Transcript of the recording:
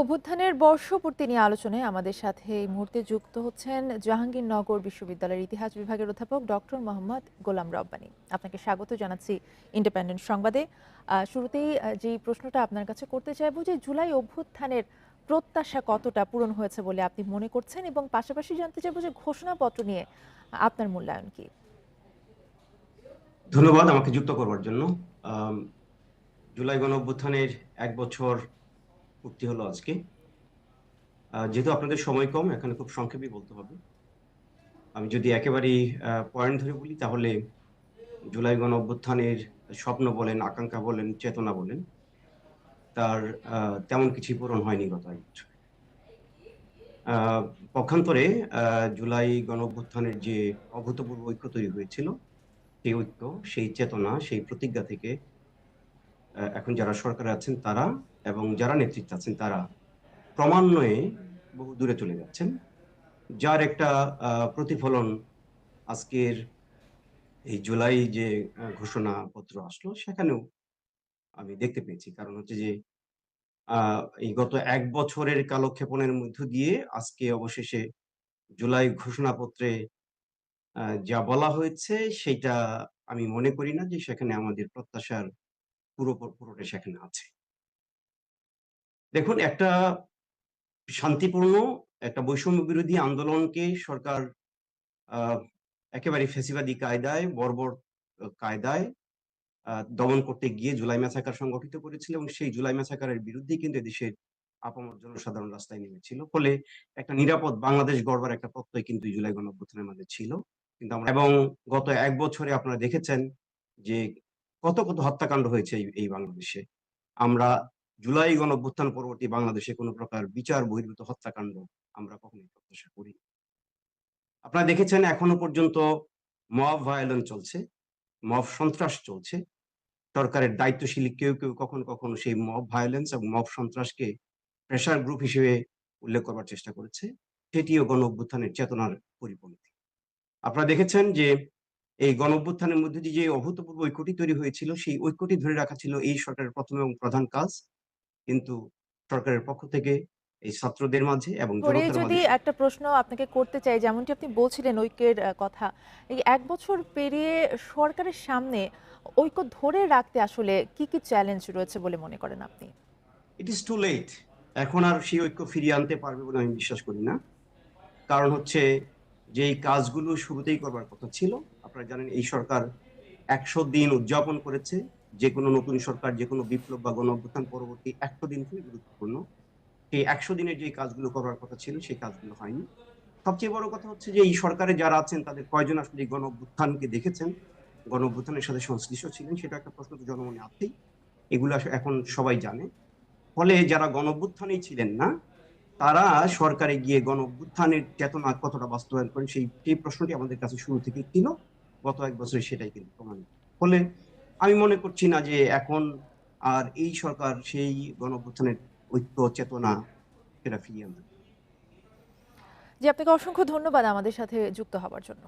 অভ্যুত্থানের বর্ষপূর্তি নিয়ে আলোচনায় আমাদের সাথে এই মুহূর্তে যুক্ত হচ্ছেন জাহাঙ্গীরনগর বিশ্ববিদ্যালয়ের ইতিহাস বিভাগের অধ্যাপক ডক্টর মোহাম্মদ গোলাম রব্বানী। আপনাকে স্বাগত জানাচ্ছি ইন্ডিপেন্ডেন্ট সংবাদে। শুরুতেই যে প্রশ্নটা আপনার কাছে করতে চাইব যে জুলাই অভ্যুত্থানের প্রত্যাশা কতটা পূরণ হয়েছে বলে আপনি মনে করছেন এবং পাশাপাশি জানতে চাইব যে ঘোষণাপত্র নিয়ে আপনার মূল্যায়ন কি? ধন্যবাদ আমাকে যুক্ত করবার জন্য। জুলাই গণ অভ্যুত্থানের এক বছর পূর্তি হলো আজকে। যেহেতু আপনাদের সময় কম, এখানে খুব সংক্ষেপে বলতে হবে। আমি যদি একেবারেই পয়েন্ট ধরে বলি, তাহলে জুলাই গণ অভ্যুত্থানের স্বপ্ন বলেন, আকাঙ্ক্ষা বলেন, চেতনা বলেন, তার তেমন কিছুই পূরণ হয়নি গত এক বছর। পক্ষান্তরে জুলাই গণ অভ্যুত্থানের যে অভূতপূর্ব ঐক্য তৈরি হয়েছিল, সেই ঐক্য, সেই চেতনা, সেই প্রতিজ্ঞা থেকে এখন যারা সরকারে আছেন, তারা এবং যারা নেতৃত্ব আছেন তারা ক্রমান্বয়ে বহু দূরে চলে যাচ্ছেন, যার একটা প্রতিফলন আজকের এই জুলাই যে ঘোষণাপত্র আসলো, সেখানেও আমি দেখতে পেয়েছি। কারণ হচ্ছে যে এই গত এক বছরের কালক্ষেপণের মধ্য দিয়ে আজকে অবশেষে জুলাই ঘোষণাপত্রে যা বলা হয়েছে সেটা আমি মনে করি না যে সেখানে আমাদের প্রত্যাশার পুরো পুরোটা সেখানে আছে। দেখুন, একটা শান্তিপূর্ণ, একটা বৈষম্য বিরোধী আন্দোলনকে সরকার একেবারে ফেসিবাদী কায়দায়, বর্বর কায়দায় দমন করতে গিয়ে জুলাই ম্যাসাকার সংগঠিত করেছিল এবং সেই জুলাই ম্যাসাকারের বিরুদ্ধে কিন্তু দেশের আপামর জনসাধারণ রাস্তায় নেমেছিল। ফলে একটা নিরাপদ বাংলাদেশ গড়বার একটা প্রত্যয় কিন্তু জুলাই গণ অভ্যুত্থানের মধ্যে ছিল। কিন্তু আমরা, এবং গত এক বছরে আপনারা দেখেছেন যে কত কত হত্যাকাণ্ড হয়েছে এই বাংলাদেশে। আমরা জুলাই গণ অভ্যুত্থান পরবর্তী বাংলাদেশে কোনো প্রকার বিচার বহির্ভূত হত্যাকাণ্ড আমরা কখনোই প্রত্যাশা করি আপনারা দেখেছেন এখনও পর্যন্ত মব ভায়োলেন্স চলছে, মব সন্ত্রাস চলছে। সরকারের দায়িত্বশীল কেউ কেউ কখনো কখনো সেই মব ভায়োলেন্স এবং মব সন্ত্রাসকে প্রেশার গ্রুপ হিসেবে উল্লেখ করবার চেষ্টা করেছে। সেটিও গণ অভ্যুত্থানের চেতনার পরিপন্থী। আপনারা দেখেছেন যে এই গণ অভ্যুত্থানের মধ্যে দিয়ে যে অভূতপূর্ব ঐক্যটি তৈরি হয়েছিল, সেই ঐক্যটি ধরে রাখা ছিল এই সরকারের প্রথম এবং প্রধান কাজ। কিন্তু সরকারের পক্ষ থেকে এই ছাত্রদের মাঝে এবং যদি একটা প্রশ্ন আপনাকে করতে চাই যেমনটি আপনি বলছিলেন ঐক্যের কথা এই এক বছর পেরিয়ে সরকারের সামনে ঐক্য ধরে রাখতে আসলে কি কি চ্যালেঞ্জ রয়েছে বলে মনে করেন আপনি? ইট ইজ টু লেট এখন আর সেই ঐক্য ফিরিয়ে আনতে পারবে বলে আমি বিশ্বাস করি না। কারণ হচ্ছে যে এই কাজগুলো শুরুতেই করবার কথা ছিল আপনারা জানেন এই সরকার একশো দিন উদযাপন করেছে। যে কোনো নতুন সরকার যে কোনো বিপ্লব বা গণ অভ্যুত্থান পরবর্তী একশো দিন খুবই গুরুত্বপূর্ণ। সেই একশো দিনের যে কাজগুলো করার কথা ছিল, সেই কাজগুলো হয়নি। সবচেয়ে বড় কথা হচ্ছে যে, এই সরকারে যারা আছেন, তাদের কয়জন আসলে এই গণ অভ্যুত্থানকে দেখেছেন? গণ অভ্যুত্থানের সাথে সংশ্লিষ্ট ছিলেন? সেটা একটা প্রশ্ন তো জনমনে আছেই। এগুলো এখন সবাই জানে। ফলে যারা গণ অভ্যুত্থানেই ছিলেন না, তারা সরকারে গিয়ে গণ অভ্যুত্থানের চেতনা কতটা বাস্তবায়ন করেন, সেই সেই প্রশ্নটি আমাদের কাছে শুরু থেকে ছিল। গত এক বছরে সেটাই কিন্তু প্রমাণিত। ফলে আমি মনে করছি না যে এখন আর এই সরকার সেই গণপ্রথানের ঐক্য, চেতনা সেটা ফিরিয়ে আনবে। জি, আপনাকে অসংখ্য ধন্যবাদ আমাদের সাথে যুক্ত হওয়ার জন্য।